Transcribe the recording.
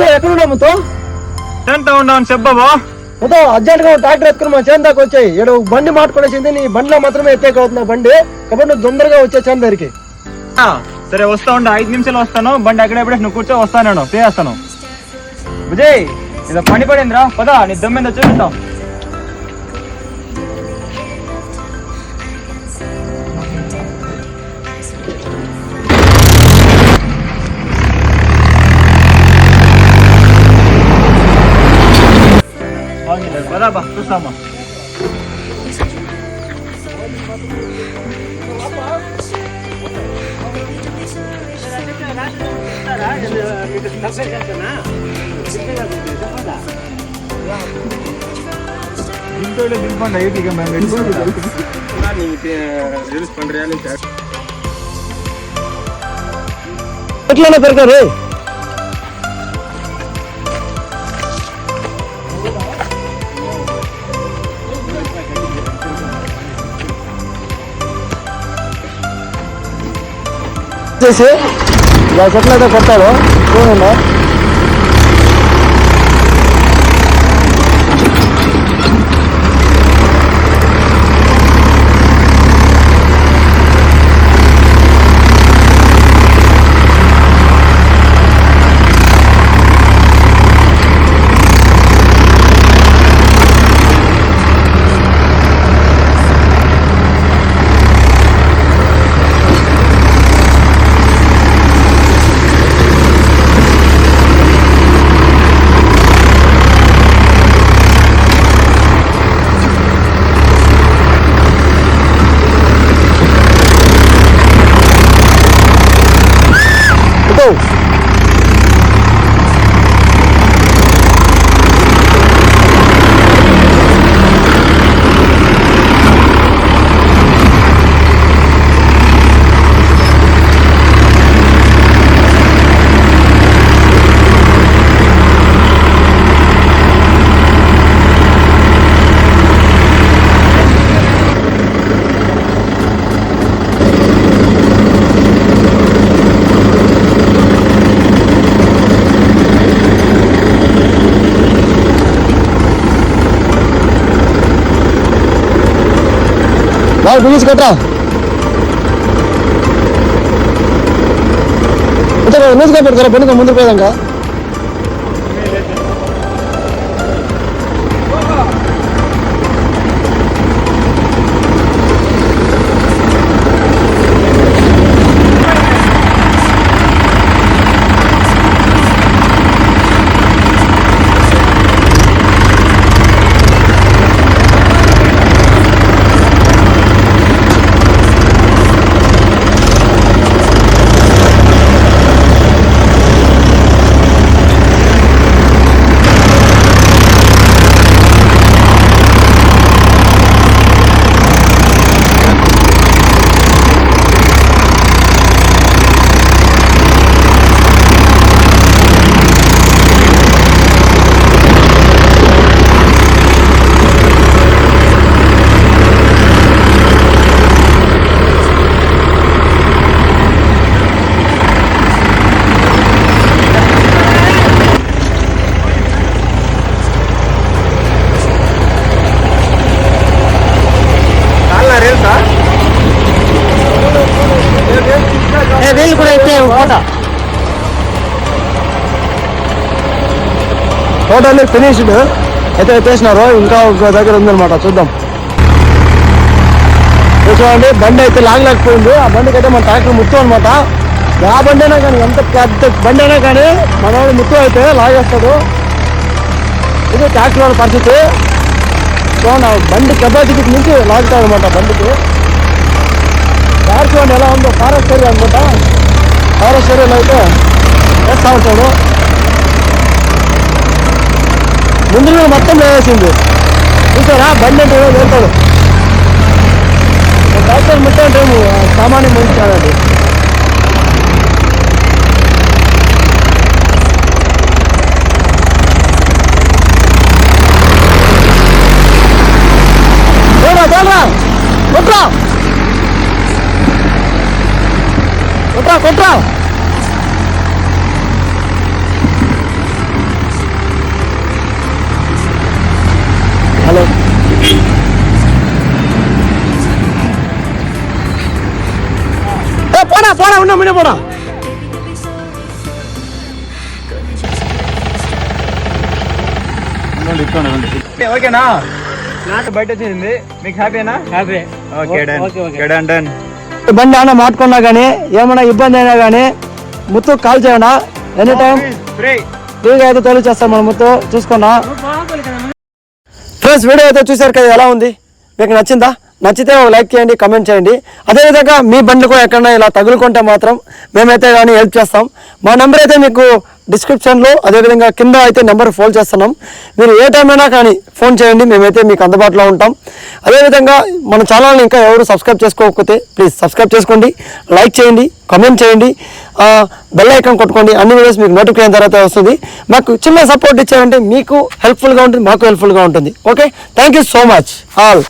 ముత్తో ఎక్కడున్నా ముత్తో ఎంత ఉండవు చెప్పబో ముత్తో అర్జెంట్గా ట్రాక్టర్ ఎత్తుకుని మా చేను దాకా వచ్చాయి. ఇక్కడ బండి మాట్లాడేసింది నీ బండిలో మాత్రమే ఎత్తేక అవుతున్నా బండి. కాబట్టి నువ్వు తొందరగా వచ్చే చేను దగ్గరికి. సరే వస్తా ఉండు. ఐదు నిమిషాలు వస్తాను. బండి అక్కడే పెట్టి నువ్వు కూర్చో వస్తాను నేను. చేస్తాను. విజయ్ ఇది పని పడిందిరా. పదా నీ దమ్మిందో చూపిస్తాం Pada apa? Terus sama. Ini udah jadi చేసి ఇలా చెట్లు అయితే చూడండి. மால் குளிச்சு கட்டுறா மியூசிக் எடுக்கிற பொண்ணுக்கு முந்திரி போயிருந்தாங்க టోటల్లీ ఫినిష్డ్ అయితే ఎత్తేసినారు ఇంకా ఒక దగ్గర ఉందన్నమాట చూద్దాం. చూసుకోండి చూడండి బండి అయితే లాగలేకపోయింది ఆ బండికి అయితే మన ట్రాక్టర్ ముత్తు అనమాట ఆ బండి అయినా కానీ ఎంత పెద్ద బండి అయినా కానీ మన వాడు ముత్తు అయితే లాగేస్తాడు. ఇది ట్రాక్టర్ వాళ్ళ పరిస్థితి. చూడండి ఆ బండి కెపాసిటీకి మించి లాగుతాడు అనమాట బండికి. కార్ చూడండి ఎలా ఉందో ఫారెస్ట్ ఏరియా అనమాట ఫారెస్ట్ ఏరియాలో అయితే వేస్తా ఉంటాడు ముందు మీద మొత్తం వేసింది. చూసారా? బండి అంటే వెళ్తాడు. డాక్టర్ ముట్ట అంటే సామాన్య మనిషి కాదండి కొట్రా. కొట్రా కొట్రా. పోడా ఉన్నా మునే పోడా ఓకేనా? నాకు బయట వచ్చింది. మీకు హ్యాపీనా? Happy. Okay done. Okay, done done. బండి ఏమన్నా మాట్టుకున్నా కానీ ఏమైనా ఇబ్బంది అయినా కానీ ముత్తు కాల్ చేయనా? ఎనీ టైం ఫ్రీ ఫ్రీగా అయితే తొలి చేస్తాం మన ముత్తు. చూసుకున్నా. ఫ్రెండ్స్ వీడియో అయితే చూశారు కదా ఎలా ఉంది? మీకు నచ్చిందా? నచ్చితే ఒక లైక్ చేయండి కమెంట్ చేయండి. అదేవిధంగా మీ బండ్లు కూడా ఎక్కడైనా ఇలా తగులుకుంటే మాత్రం మేమైతే కానీ హెల్ప్ చేస్తాం. మా నెంబర్ అయితే మీకు డిస్క్రిప్షన్లో అదేవిధంగా కింద అయితే నెంబర్ ఫోన్ చేస్తున్నాం. మీరు ఏ టైం అయినా కానీ ఫోన్ చేయండి మేమైతే మీకు అందుబాటులో ఉంటాం. అదేవిధంగా మన ఛానల్ని ఇంకా ఎవరు సబ్స్క్రైబ్ చేసుకోకపోతే ప్లీజ్ సబ్స్క్రైబ్ చేసుకోండి లైక్ చేయండి కమెంట్ చేయండి. బెల్ ఐకాన్ కొట్టుకోండి అన్ని వీడియోస్ మీకు నోటిఫికేషన్ తర్వాత వస్తుంది. మాకు చిన్న సపోర్ట్ ఇచ్చారంటే మీకు హెల్ప్ఫుల్గా ఉంటుంది మాకు హెల్ప్ఫుల్గా ఉంటుంది. Okay thank you so much all